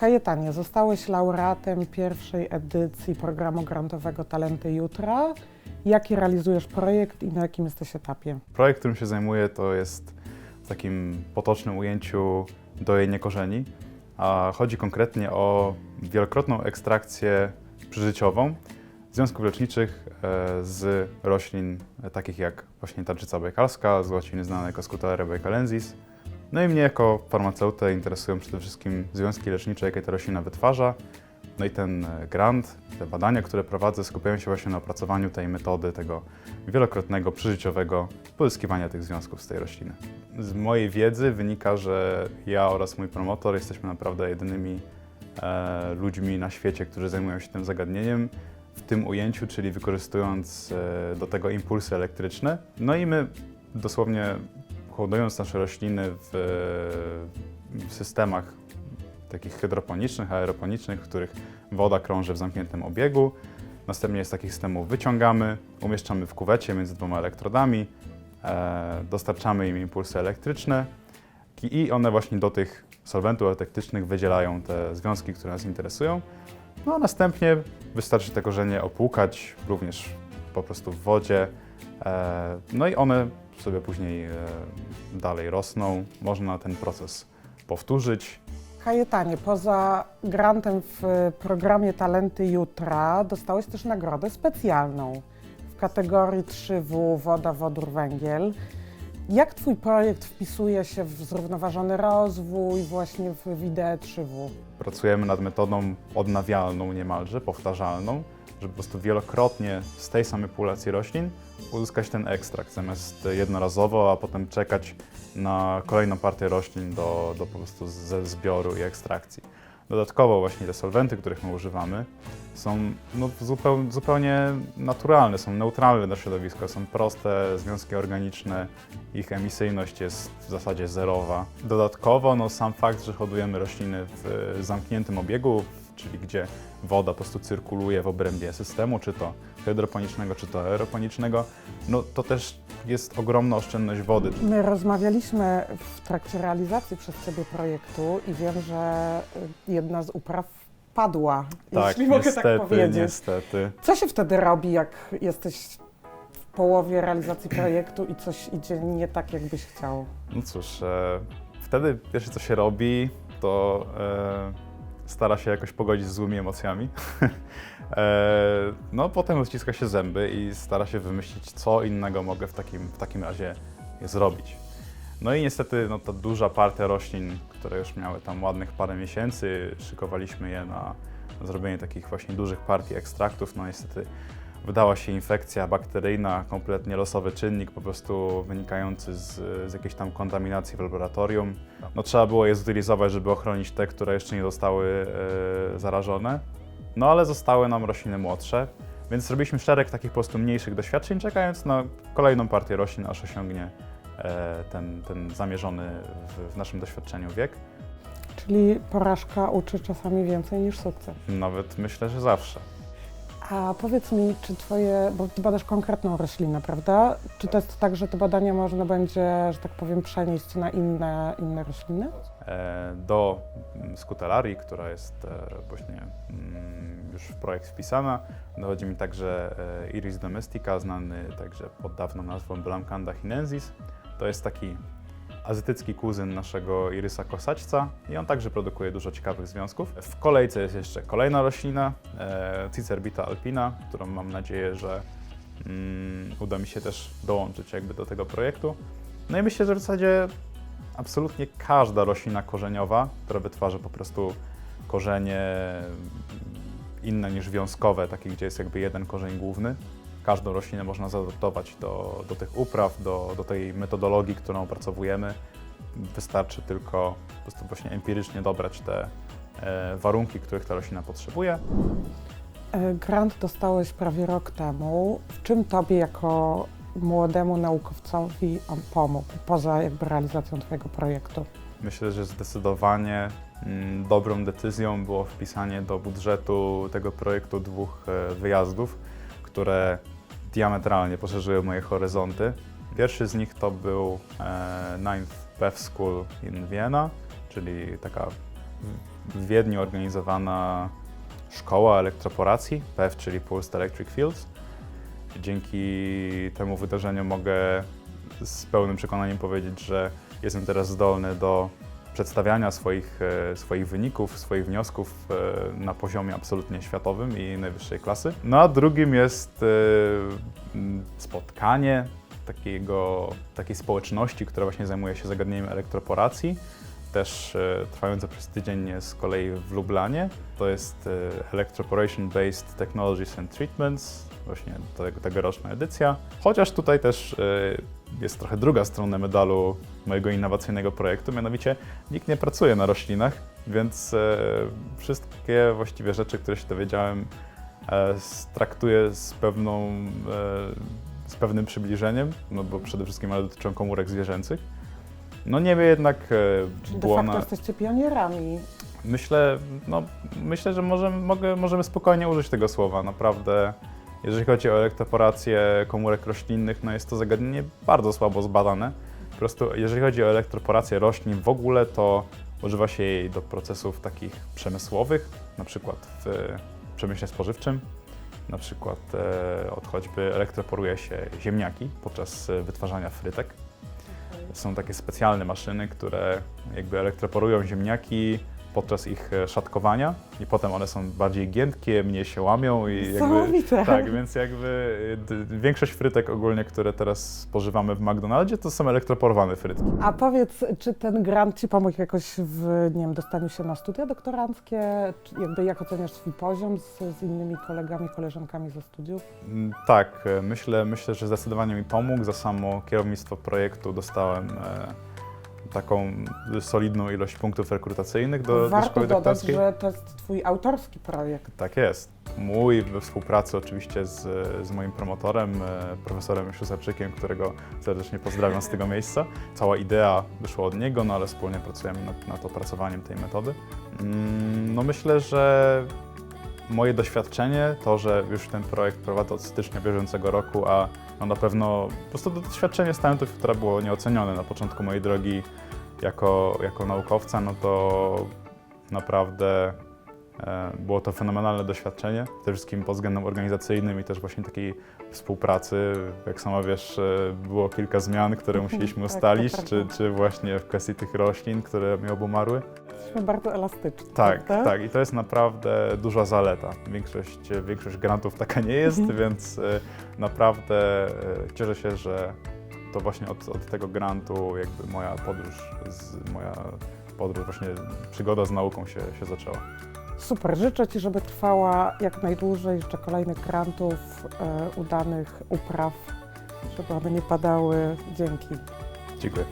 Kajetanie, zostałeś laureatem pierwszej edycji programu grantowego Talenty Jutra. Jaki realizujesz projekt i na jakim jesteś etapie? Projekt, którym się zajmuję, to jest w takim potocznym ujęciu dojenie korzeni, a chodzi konkretnie o wielokrotną ekstrakcję przyżyciową związków leczniczych e, z roślin takich jak właśnie tarczyca bajkalska, z łaciny znane jako Scutellera bajkalensis. No i mnie jako farmaceutę interesują przede wszystkim związki lecznicze, jakie ta roślina wytwarza. No i ten e, grant, te badania, które prowadzę, skupiają się właśnie na opracowaniu tej metody, tego wielokrotnego, przyżyciowego pozyskiwania tych związków z tej rośliny. Z mojej wiedzy wynika, że ja oraz mój promotor jesteśmy naprawdę jedynymi e, ludźmi na świecie, którzy zajmują się tym zagadnieniem w tym ujęciu, czyli wykorzystując e, do tego impulsy elektryczne. No i my dosłownie hodując nasze rośliny w, w systemach takich hydroponicznych, aeroponicznych, w których woda krąży w zamkniętym obiegu. Następnie z takich systemów wyciągamy, umieszczamy w kuwecie między dwoma elektrodami, e, dostarczamy im impulsy elektryczne i i one właśnie do tych solwentów elektrycznych wydzielają te związki, które nas interesują. No a następnie wystarczy te korzenie opłukać, również po prostu w wodzie. E, no i one sobie później e, dalej rosną. Można ten proces powtórzyć. Kajetanie, poza grantem w programie Talenty Jutra dostałeś też nagrodę specjalną w kategorii 3W Woda, Wodór, Węgiel. Jak Twój projekt wpisuje się w zrównoważony rozwój właśnie w wideo 3W? Pracujemy nad metodą odnawialną niemalże, powtarzalną, żeby po prostu wielokrotnie z tej samej populacji roślin uzyskać ten ekstrakt, zamiast jednorazowo, a potem czekać na kolejną partię roślin do, do po prostu ze zbioru i ekstrakcji. Dodatkowo właśnie te solwenty, których my używamy, są no, zupeł, zupełnie naturalne, są neutralne dla środowiska, są proste, związki organiczne, ich emisyjność jest w zasadzie zerowa. Dodatkowo no, sam fakt, że hodujemy rośliny w zamkniętym obiegu, czyli gdzie woda po prostu cyrkuluje w obrębie systemu, czy to hydroponicznego, czy to aeroponicznego, no to też jest ogromna oszczędność wody. My rozmawialiśmy w trakcie realizacji przez Ciebie projektu i wiem, że y, jedna z upraw padła, jeśli mogę niestety, tak powiedzieć. niestety. Co się wtedy robi, jak jesteś w połowie realizacji projektu i coś idzie nie tak, jakbyś chciał? No cóż, e, wtedy pierwsze co się robi, to e, stara się jakoś pogodzić z złymi emocjami. e, no potem uściska się zęby i stara się wymyślić, co innego mogę w takim, w takim razie zrobić. No i niestety no, ta duża partia roślin, które już miały tam ładnych parę miesięcy, szykowaliśmy je na zrobienie takich właśnie dużych partii ekstraktów. No niestety wydała się infekcja bakteryjna, kompletnie losowy czynnik, po prostu wynikający z, z jakiejś tam kontaminacji w laboratorium. No, trzeba było je zutylizować, żeby ochronić te, które jeszcze nie zostały e, zarażone. No ale zostały nam rośliny młodsze, więc zrobiliśmy szereg takich po prostu mniejszych doświadczeń, czekając na kolejną partię roślin, aż osiągnie e, ten, ten zamierzony w, w naszym doświadczeniu wiek. Czyli porażka uczy czasami więcej niż sukces. Nawet myślę, że zawsze. A powiedz mi, czy Twoje, bo Ty badasz konkretną roślinę, prawda? Czy to jest tak, że te badania można będzie, że tak powiem, przenieść na inne, inne rośliny? E, do skutelarii, która jest e, właśnie mm, już w projekt wpisana. Dochodzi mi także e, Iris domestica, znany także pod dawną nazwą Blamcanda chinensis. To jest taki azjatycki kuzyn naszego irysa kosaćca i on także produkuje dużo ciekawych związków. W kolejce jest jeszcze kolejna roślina, e, Cicerbita alpina, którą mam nadzieję, że mm, uda mi się też dołączyć jakby do tego projektu. No i myślę, że w zasadzie absolutnie każda roślina korzeniowa, która wytwarza po prostu korzenie inne niż wiązkowe, takie gdzie jest jakby jeden korzeń główny. Każdą roślinę można zaadaptować do, do tych upraw, do, do tej metodologii, którą opracowujemy. Wystarczy tylko po prostu właśnie empirycznie dobrać te e, warunki, których ta roślina potrzebuje. E, Grant dostałeś prawie rok temu. W czym Tobie jako młodemu naukowcowi on pomógł, poza jakby realizacją Twojego projektu? Myślę, że zdecydowanie mm, dobrą decyzją było wpisanie do budżetu tego projektu dwóch e, wyjazdów, które diametralnie poszerzyły moje horyzonty. Pierwszy z nich to był e, Ninth Bev School in Vienna, czyli taka w Wiedniu organizowana szkoła elektroporacji, PEF, czyli Pulsed Electric Fields. Dzięki temu wydarzeniu mogę z pełnym przekonaniem powiedzieć, że jestem teraz zdolny do przedstawiania swoich, e, swoich wyników, swoich wniosków e, na poziomie absolutnie światowym i najwyższej klasy. No a drugim jest e, spotkanie takiego, takiej społeczności, która właśnie zajmuje się zagadnieniem elektroporacji. Też e, trwające przez tydzień z kolei w Lublanie. To jest e, Electroporation Based Technologies and Treatments, właśnie tego, tegoroczna edycja. Chociaż tutaj też e, jest trochę druga strona medalu mojego innowacyjnego projektu, mianowicie nikt nie pracuje na roślinach, więc wszystkie właściwie rzeczy, które się dowiedziałem, traktuję z pewną, z pewnym przybliżeniem, no bo przede wszystkim one dotyczą komórek zwierzęcych. No niemniej jednak e, Czyli de było facto na, jesteście pionierami. Myślę, no, myślę, że możemy, mogę, możemy spokojnie użyć tego słowa. Naprawdę, jeżeli chodzi o elektroporację komórek roślinnych, no jest to zagadnienie bardzo słabo zbadane. Po prostu, jeżeli chodzi o elektroporację roślin w ogóle, to używa się jej do procesów takich przemysłowych, na przykład w przemyśle spożywczym. Na przykład e, od choćby elektroporuje się ziemniaki podczas e, wytwarzania frytek. Są takie specjalne maszyny, które jakby elektroporują ziemniaki podczas ich e, szatkowania i potem one są bardziej giętkie, mniej się łamią i jakby... Tak, więc jakby d- większość frytek ogólnie, które teraz spożywamy w McDonaldzie, to są elektroporowane frytki. A powiedz, czy ten grant Ci pomógł jakoś w nie wiem, dostaniu się na studia doktoranckie? Czy jakby jak oceniasz swój poziom z, z innymi kolegami, koleżankami ze studiów? Mm, Tak, e, myślę, myślę, że zdecydowanie mi pomógł. Za samo kierownictwo projektu dostałem e, taką solidną ilość punktów rekrutacyjnych do, do Warto szkoły dodać, doktorskiej. że to jest Twój autorski projekt. Tak jest. Mój we współpracy oczywiście z, z moim promotorem, e, profesorem Siusarczykiem, którego serdecznie pozdrawiam z tego miejsca. Cała idea wyszła od niego, no ale wspólnie pracujemy nad, nad opracowaniem tej metody. Mm, No myślę, że moje doświadczenie, to, że już ten projekt prowadzę od stycznia bieżącego roku, a no na pewno po prostu to doświadczenie z talentów, które było nieocenione na początku mojej drogi jako, jako naukowca, no to naprawdę E, Było to fenomenalne doświadczenie, przede wszystkim pod względem organizacyjnym i też właśnie takiej współpracy. Jak sama wiesz, e, było kilka zmian, które musieliśmy Tak, ustalić, czy, czy właśnie w kwestii tych roślin, które mi obumarły. Jesteśmy bardzo elastyczni. Tak, prawda? tak i to jest naprawdę duża zaleta. Większość, większość grantów taka nie jest, Mhm. więc e, naprawdę e, cieszę się, że to właśnie od, od tego grantu jakby moja podróż, z, moja podróż, właśnie przygoda z nauką się, się zaczęła. Super, życzę Ci, żeby trwała jak najdłużej, życzę kolejnych grantów, e, udanych upraw, żeby one nie padały. Dzięki. Dziękuję.